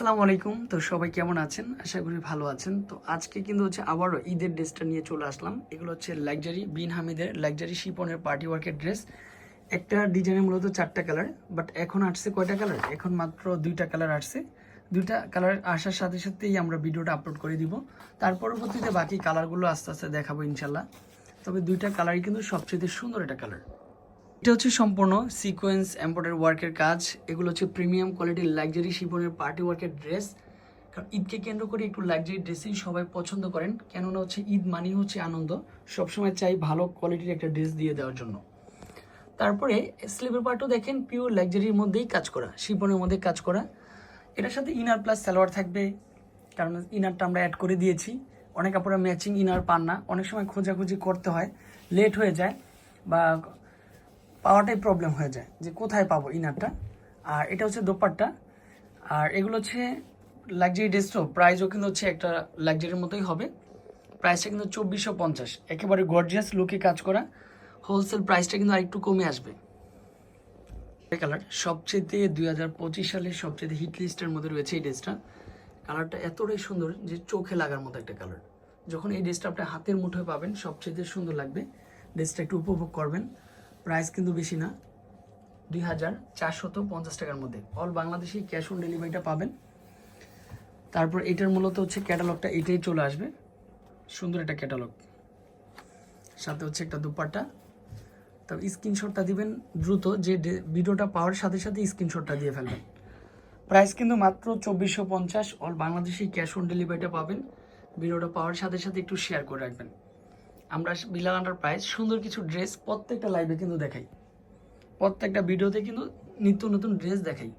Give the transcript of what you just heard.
আসসালামু আলাইকুম। তো সবাই কেমন আছেন? আশা করি ভালো আছেন। তো আজকে কিন্তু হচ্ছে আবারও ঈদের ড্রেসটা নিয়ে চলে আসলাম। এগুলো হচ্ছে লাক্সারি বিন হামিদের লাক্সারি শিপনের পার্টি ওয়ার্কের ড্রেস একটা ডিজাইনের মূলত চারটা কালার বাট এখন আসছে কয়টা কালার এখন মাত্র দুইটা কালার আসছে। দুইটা কালার আসার সাথে সাথেই আমরা ভিডিওটা আপলোড করে দিব। তার পরবর্তীতে বাকি কালারগুলো আস্তে আস্তে দেখাবো ইনশাল্লাহ তবে দুইটা কালারই কিন্তু সবচেয়ে সুন্দর একটা কালার এটা হচ্ছে সম্পূর্ণ সিকোয়েন্স এম্পোর্টার ওয়ার্কের কাজ। এগুলো হচ্ছে প্রিমিয়াম কোয়ালিটির লাক্সারি শিপনের পার্টি ওয়ার্কের ড্রেস কারণ ঈদকে কেন্দ্র করে একটু লাক্সারি ড্রেসই সবাই পছন্দ করেন। কেননা হচ্ছে ঈদ মানেই হচ্ছে আনন্দ। সবসময় চাই ভালো কোয়ালিটির একটা ড্রেস দিয়ে দেওয়ার জন্য। তারপরে স্লিভের পার্টও দেখেন পিওর লাক্সারির মধ্যেই কাজ করা শিপনের মধ্যে কাজ করা। এটার সাথে ইনার প্লাস সালোয়ার থাকবে, কারণ ইনারটা আমরা অ্যাড করে দিয়েছি। অনেক আপনারা ম্যাচিং ইনার পান না। অনেক সময় খোঁজাখুঁজি করতে হয় লেট হয়ে যায় বা পাওয়াটাই প্রবলেম হয়ে যায় যে কোথায় পাবো ইনারটা আর এটা হচ্ছে দোপাট্টা। আর এগুলো হচ্ছে লাক্সারি ড্রেস তো প্রাইসও কিন্তু হচ্ছে একটা লাক্সারির মতোই হবে। প্রাইসটা কিন্তু চব্বিশশো পঞ্চাশ। একেবারে গর্জিয়াস লুকে কাজ করা। হোলসেল প্রাইসটা কিন্তু আরেকটু কমে আসবে। কালার সবচেয়ে দুই হাজার পঁচিশ সালের সবচেয়ে হিট লিস্টের মধ্যে রয়েছে এই ড্রেসটা কালারটা এতটাই সুন্দর যে চোখে লাগার মতো একটা কালার যখন এই ড্রেসটা আপনি হাতের মুঠোয় পাবেন সবচেয়ে সুন্দর লাগবে। ড্রেসটা একটু উপভোগ করবেন। প্রাইস কিন্তু বেশি না। দুই হাজার চারশত পঞ্চাশ টাকার মধ্যে। অল বাংলাদেশে ক্যাশ অন ডেলিভারিটা পাবেন। তারপর এটার মূলত হচ্ছে ক্যাটালগটা এটাই চলে আসবে। সুন্দর একটা ক্যাটালগ সাথে হচ্ছে একটা দুপাট্টা। তবে স্ক্রিনশটটা দিবেন দ্রুত। যে ভিডিওটা পাওয়ার সাথে সাথে স্ক্রিনশটটা দিয়ে ফেলবেন। প্রাইস কিন্তু মাত্র চব্বিশশো পঞ্চাশ। অল বাংলাদেশে ক্যাশ অন ডেলিভারিটা পাবেন। ভিডিওটা পাওয়ার সাথে সাথে একটু শেয়ার করে রাখবেন। আমরা বিলাল এন্টারপ্রাইজ সুন্দর কিছু ড্রেস প্রত্যেকটা লাইভে কিন্তু দেখাই। প্রত্যেকটা ভিডিওতে কিন্তু নিত্য নতুন ড্রেস দেখাই।